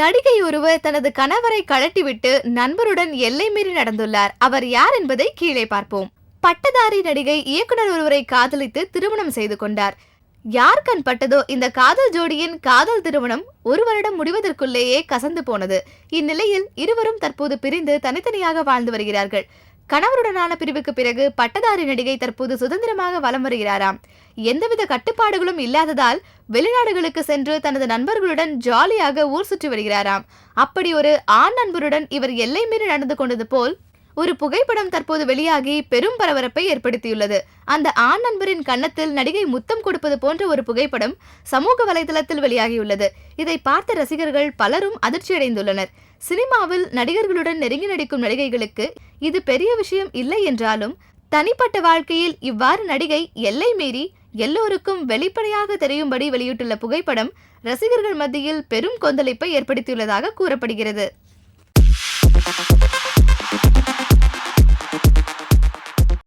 நடிகை ஒருவர் தனது கணவரை கழட்டிவிட்டு நண்பருடன் எல்லை மீறி நடந்துள்ளார். அவர் யார் என்பதை கீழே பார்ப்போம். பட்டதாரி நடிகை இயக்குனர் ஒருவரை காதலித்து திருமணம் செய்து கொண்டார். யார் கண் பட்டதோ இந்த காதல் ஜோடியின் காதல் திருமணம் ஒரு வருடம் முடிவதற்குள்ளேயே கசந்து போனது. இந்நிலையில் இருவரும் தற்போது பிரிந்து தனித்தனியாக வாழ்ந்து வருகிறார்கள். கணவருடனான பிரிவுக்கு பிறகு பட்டதாரி நடிகை தற்போது சுதந்திரமாக வலம் வருகிறாராம். எந்தவித கட்டுப்பாடுகளும் இல்லாததால் வெளிநாடுகளுக்கு சென்று தனது நண்பர்களுடன் ஜாலியாக ஊர் சுற்றி வருகிறாராம். அப்படி ஒரு ஆண் நண்பருடன் இவர் எல்லை மீறி நடந்து கொண்டது போல் ஒரு புகைப்படம் தற்போது வெளியாகி பெரும் பரபரப்பை ஏற்படுத்தியுள்ளது. அந்த ஆண் நண்பரின் கன்னத்தில் நடிகை முத்தம் கொடுப்பது போன்ற ஒரு புகைப்படம் சமூக வலைதளத்தில் வெளியாகியுள்ளது. இதை பார்த்த ரசிகர்கள் பலரும் அதிர்ச்சியடைந்துள்ளனர். சினிமாவில் நடிகர்களுடன் நெருங்கி நடிக்கும் நடிகைகளுக்கு இது பெரிய விஷயம் இல்லை என்றாலும் தனிப்பட்ட வாழ்க்கையில் இவ்வாறு நடிகை எல்லை மீறி எல்லோருக்கும் வெளிப்படையாக தெரியும்படி வெளியிட்டுள்ள புகைப்படம் ரசிகர்கள் மத்தியில் பெரும் கொந்தளிப்பை ஏற்படுத்தியுள்ளதாக கூறப்படுகிறது.